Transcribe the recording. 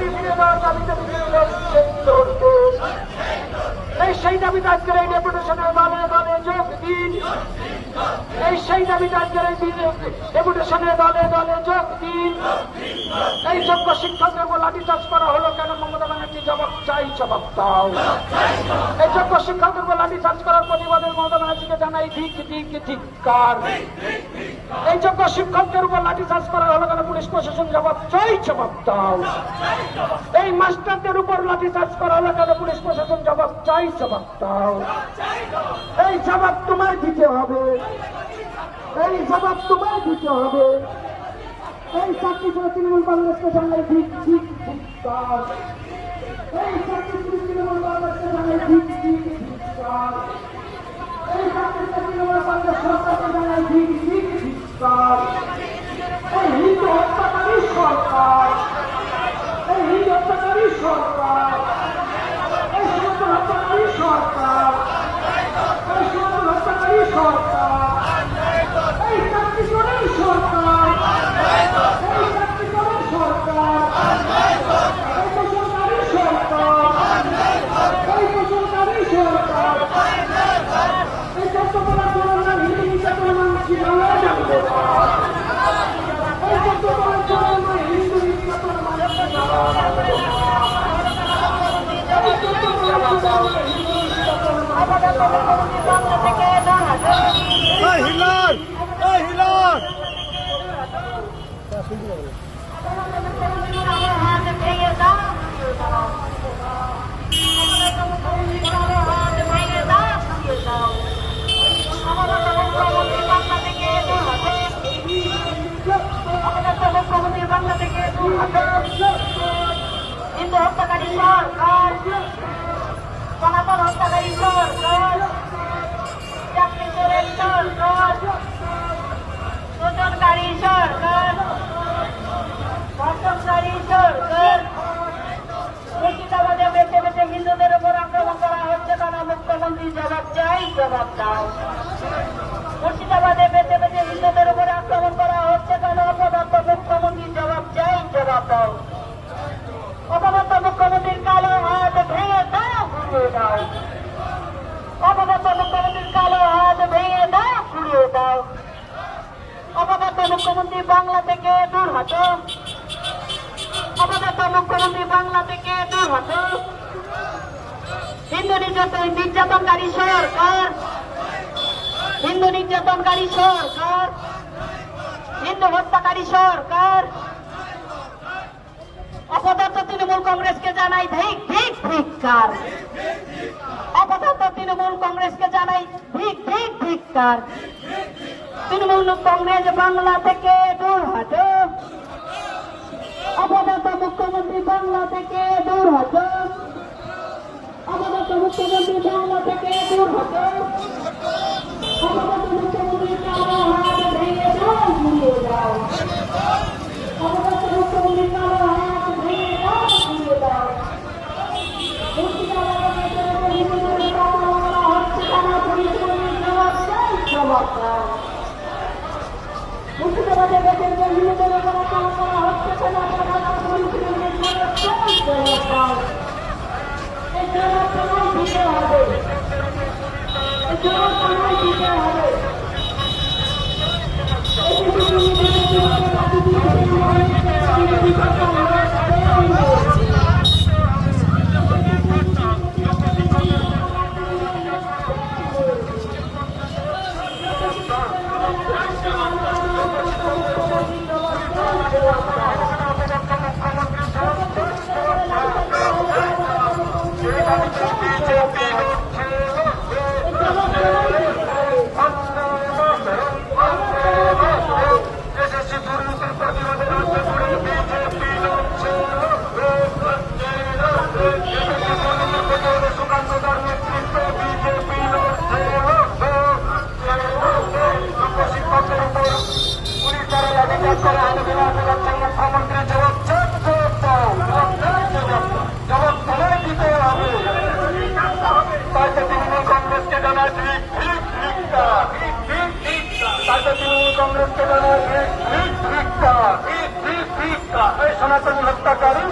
চাকরি ফিরে দেওয়ার দাবিতে সেই দাবিতে আজকের এই ডেপুটেশনের দলে দলে যোগ দিন। এই সেই দাবিতে আজকের এই ডেপুটেশনের দলে দলে যোগ দিন। এই যোগ্য শিক্ষকদের উপর লাঠিচার্জ করা হলো কেন? মমতা ব্যানার্জি জবাব চাই, জবাব দাও। এই যোগ্য শিক্ষকদের উপর লাঠিচার্জ করার প্রতিবাদে মমতা ব্যানার্জিকে জানাই ঠিক ঠিক ধিক্কার। এই যোগ্য শিক্ষকদের উপর লাঠিচার্জ করা হলো কেন? পুলিশ প্রশাসন জবাব চাই, জবাব দাও। এই মাস্টারদের উপর লাঠি লাঠিচার্জ করা হলো কেন? পুলিশ প্রশাসন জবাব চাই, জবাব দাও এই জবাব তোমায় দিতে হবে। এই জবাব তোমায় দিতে হবে। এই চাকরি করে তৃণমূল কংগ্রেসকে জানাই ঠিক ঠিক ধিক্কার এই চাকরি করে তৃণমূল কংগ্রেসকে জানাই ঠিক ঠিক ধিক্কার এই চাকরি করে তৃণমূল কংগ্রেস সরকারকে জানাই ঠিক ঠিক ধিক্কার এই হিন্দু হত্যাকারী সরকার এই হিন্দু হত্যাকারী সরকার এই সমস্ত হত্যাকারী সরকার এই সমস্ত হত্যাকারী সরকার এই চাকরি করেই সরকার এই চাকরি করে সরকার এই বেসরকারি সরকার এই বেসরকারি সরকার এই চট্টগ্রাম জনগণ হিন্দু নির্যাতন মানছি বাংলা জানবে এই চট্টগ্রাম জনগণ হিন্দু নির্যাতন মানছি বাংলা জানবে এই চট্টগ্রাম জনগণ হিন্দু নির্যাতন এই হিলার এই হিলার হিন্দু হত্যাকারী সরকার সনাতন হত্যাকারী সরকার চাকরি চোরের সরকার শোষণকারী সরকার ধর্ষণকারী সরকার মুর্শিদাবাদে বেছে বেছে হিন্দুদের উপর আক্রমণ করা হচ্ছে কেন মুখ্যমন্ত্রী জবাব চাই জবাব দাও মুর্শিদাবাদে বেছে বেছে হিন্দুদের উপর আক্রমণ করা হচ্ছে কেন অপদত্ত মুখ্যমন্ত্রী জবাব চাই জবাব দাও অপদত্ত মুখ্যমন্ত্রীর কালো হাত ভেঙে দাও ঘুরিয়ে মুখ্যমন্ত্রী বাংলা থেকে দূর হতো অপদত্ত মুখ্যমন্ত্রী বাংলা থেকে দূর হতো হিন্দু নির্যাতন, নির্যাতনকারী সরকার। হিন্দু নির্যাতনকারী সরকার। হিন্দু হত্যাকারী সরকার। অপদার্থ তৃণমূল কংগ্রেসকে জানাই ধিক ধিক ধিক্কার। তৃণমূল কংগ্রেসকে জানাই, ঠিক ঠিক ধিক্কার তৃণমূল কংগ্রেস বাংলা থেকে দূর হটো। অপদার্থ মুখ্যমন্ত্রী বাংলা থেকে দূর হটো। অপদার্থ মুখ্যমন্ত্রী বাংলা থেকে দূর হটো। মুর্শিদাবাদে বেতন হিন্দুদের উপর আক্রমণ করা হচ্ছে কেন তোমায় দিতে হবে দিতে হবে কংগ্রেসকে জানাই Come on, come on. সনাতনী হত্যাকারী